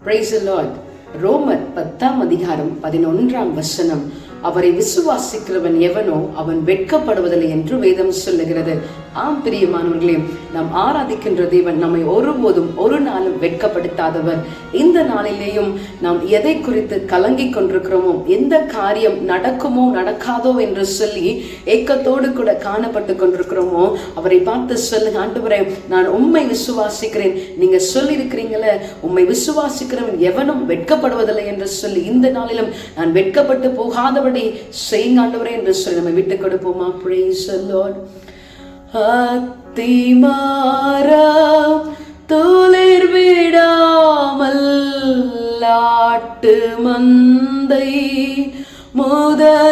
Price Lord ரோமர் பத்தாம் அதிகாரம் பதினொன்றாம் வசனம் அவரை விசுவாசிக்கிறவன் எவனோ அவன் வெட்கப்படுவதில்லை என்று வேதம் சொல்லுகிறது. ஆம் பிரியமானவர்களே நாம் ஆராதிக்கின்ற தேவன் நம்மை ஒருபோதும் ஒரு நாளும் வெட்கப்படுத்தாதவர். இந்த நாளிலேயும் நாம் எதை குறித்து கலங்கிக் கொண்டிருக்கிறோமோ எந்த காரியம் நடக்குமோ நடக்காதோ என்று சொல்லி ஏக்கத்தோடு கூட காணப்பட்டு கொண்டிருக்கிறோமோ அவரை பார்த்து சொல்லுங்க ஆண்டவரே நான் உண்மை விசுவாசிக்கிறேன். நீங்க சொல்லியிருக்கிறீங்களே உண்மை விசுவாசிக்கிறவன் எவனும் வெட்கப்படுவதில்லை என்று சொல்லி இந்த நாளிலும் நான் வெட்கப்பட்டு போகாதவன் போகாதபடி செய்யுங்க ஆண்டவரே என்று சொல்லி நம்ம விட்டு கொடுப்போமா? Praise the Lord. அத்திமாரா துளிர் விடாமல் ஆட்டு மந்தை முதலற்றாலும்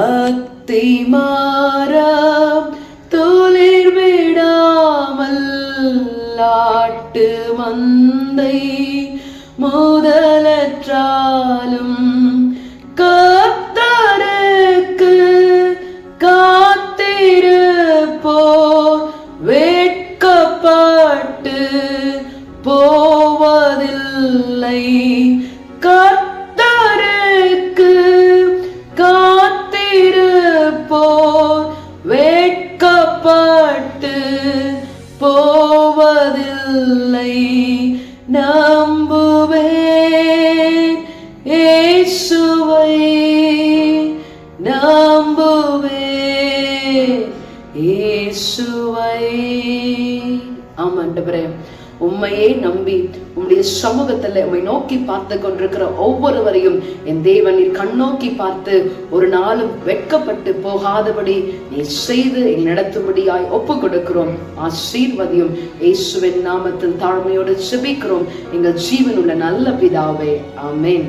அத்திமாரா துளிர் விடாமல் ஆட்டு மந்தை மோதலற்றாலும் கத்தருக்கு காத்திருப்போ வேட்கப்பட்டு போவதில்லை. கத்தருக்கு காத்திருப்போ வேட்கப்பட்டு போவதில்லை. நான் இயேசுவை நம்புவேன் இயேசுவை. ஆமாண்டவரே உண்மையை நம்பி உம்முடைய சமூகத்துல உம்மை நோக்கி பார்த்து கொண்டிருக்கிற ஒவ்வொருவரையும் என் தேவன் நீர் கண்ணோக்கி பார்த்து ஒரு நாளும் வெட்கப்பட்டு போகாதபடி நீ செய்து நடத்தும்படியாய் ஒப்பு கொடுக்கிறோம் ஆசீர்வதியும் இயேசுவின் நாமத்தில் தாழ்மையோடு செபிக்கிறோம். எங்கள் ஜீவன் உள்ள நல்ல பிதாவே. ஆமேன்.